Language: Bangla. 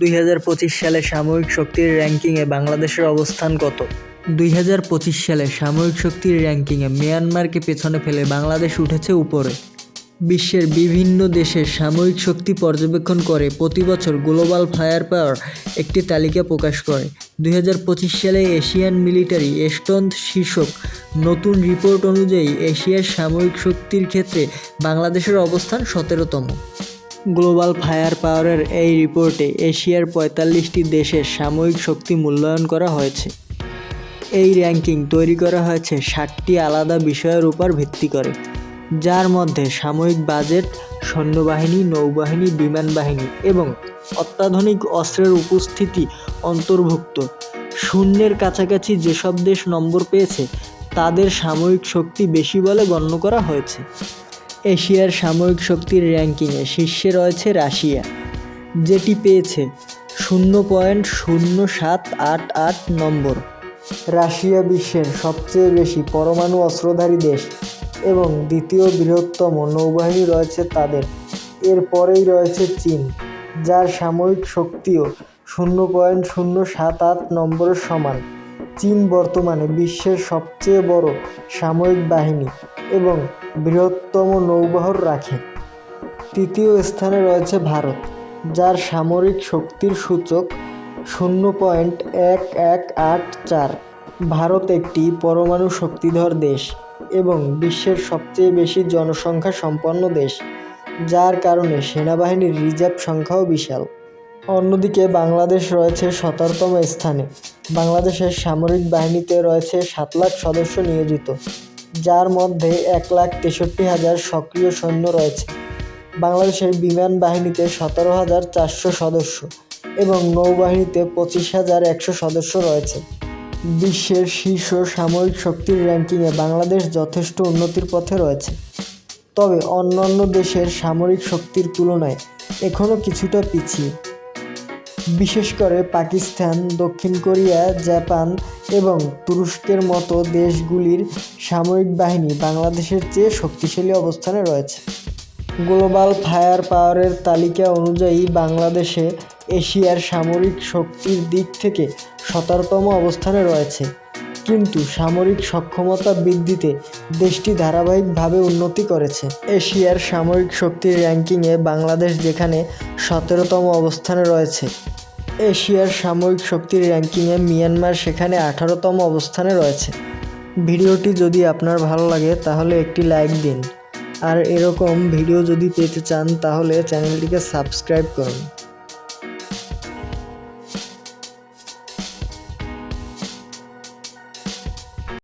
দুই হাজার পঁচিশ সালে সামরিক শক্তির র্যাঙ্কিংয়ে বাংলাদেশের অবস্থান কত? দুই হাজার পঁচিশ সালে সামরিক শক্তির র্যাঙ্কিংয়ে মিয়ানমারকে পেছনে ফেলে বাংলাদেশ উঠেছে উপরে। বিশ্বের বিভিন্ন দেশের সামরিক শক্তি পর্যবেক্ষণ করে প্রতি বছর গ্লোবাল ফায়ার পাওয়ার একটি তালিকা প্রকাশ করে। দুই হাজার পঁচিশ সালে এশিয়ান মিলিটারি স্ট্রেংথ শীর্ষক নতুন রিপোর্ট অনুযায়ী এশিয়ার সামরিক শক্তির ক্ষেত্রে বাংলাদেশের অবস্থান সতেরোতম। গ্লোবাল ফায়ার পাওয়ারের এই রিপোর্টে এশিয়ার পঁয়তাল্লিশটি দেশের সাময়িক শক্তি মূল্যায়ন করা হয়েছে। এই র্যাঙ্কিং তৈরি করা হয়েছে ষাটটি আলাদা বিষয়ের উপর ভিত্তি করে, যার মধ্যে সাময়িক বাজেট, সৈন্যবাহিনী, নৌবাহিনী, বিমান বাহিনী এবং অত্যাধুনিক অস্ত্রের উপস্থিতি অন্তর্ভুক্ত। শূন্যের কাছাকাছি যেসব দেশ নম্বর পেয়েছে, তাদের সাময়িক শক্তি বেশি বলে গণ্য করা হয়েছে। এশিয়ার সামরিক শক্তির র্যাঙ্কিংয়ে শীর্ষে রয়েছে রাশিয়া, যেটি পেয়েছে শূন্য পয়েন্ট শূন্য সাত আট আট নম্বর। রাশিয়া বিশ্বের সবচেয়ে বেশি পরমাণু অস্ত্রধারী দেশ এবং দ্বিতীয় বৃহত্তম নৌবাহিনী রয়েছে তাদের। এরপরেই রয়েছে চীন, যার সামরিক শক্তিও শূন্য পয়েন্ট শূন্য সাত আট নম্বরের সমান। চীন বর্তমানে বিশ্বের সবচেয়ে বড় সামরিক বাহিনী এবং বৃহত্তম নৌবহর রাখে। তৃতীয় স্থানে রয়েছে ভারত, যার সামরিক শক্তির সূচক শূন্য পয়েন্ট এক এক আট চার। ভারত একটি পরমাণু শক্তিধর দেশ এবং বিশ্বের সবচেয়ে বেশি জনসংখ্যা সম্পন্ন দেশ, যার কারণে সেনাবাহিনীর রিজার্ভ সংখ্যাও বিশাল। অন্যদিকে বাংলাদেশ রয়েছে সতেরোতম স্থানে। বাংলাদেশের সামরিক বাহিনীতে রয়েছে সাত লাখ সদস্য নিয়োজিত, যার মধ্যে এক লাখ তেষট্টি হাজার সক্রিয় সৈন্য রয়েছে। বাংলাদেশের বিমান বাহিনীতে সতেরো হাজার চারশো সদস্য এবং নৌবাহিনীতে পঁচিশ হাজার একশো সদস্য রয়েছে। বিশ্বের শীর্ষ সামরিক শক্তির র্যাঙ্কিংয়ে বাংলাদেশ যথেষ্ট উন্নতির পথে রয়েছে। তবে অন্যান্য দেশের সামরিক শক্তির তুলনায় এখনও কিছুটা পিছিয়ে। বিশেষ করে পাকিস্তান, দক্ষিণ কোরিয়া, জাপান এবং তুরস্কের মতো দেশগুলির সামরিক বাহিনী বাংলাদেশের চেয়ে শক্তিশালী অবস্থানে রয়েছে। গ্লোবাল ফায়ার পাওয়ারের তালিকা অনুযায়ী বাংলাদেশে এশিয়ার সামরিক শক্তির দিক থেকে সতেরোতম অবস্থানে রয়েছে। কিন্তু সামরিক সক্ষমতা বৃদ্ধিতে দেশটি ধারাবাহিকভাবে উন্নতি করেছে। এশিয়ার সামরিক শক্তির র্যাঙ্কিংয়ে বাংলাদেশ যেখানে সতেরোতম অবস্থানে রয়েছে, এশিয়ার সামরিক শক্তির র্যাঙ্কিংয়ে মিয়ানমার সেখানে আঠারোতম অবস্থানে রয়েছে। ভিডিওটি যদি আপনার ভালো লাগে, তাহলে একটি লাইক দিন। আর এরকম ভিডিও যদি পেতে চান, তাহলে চ্যানেলটিকে সাবস্ক্রাইব করুন।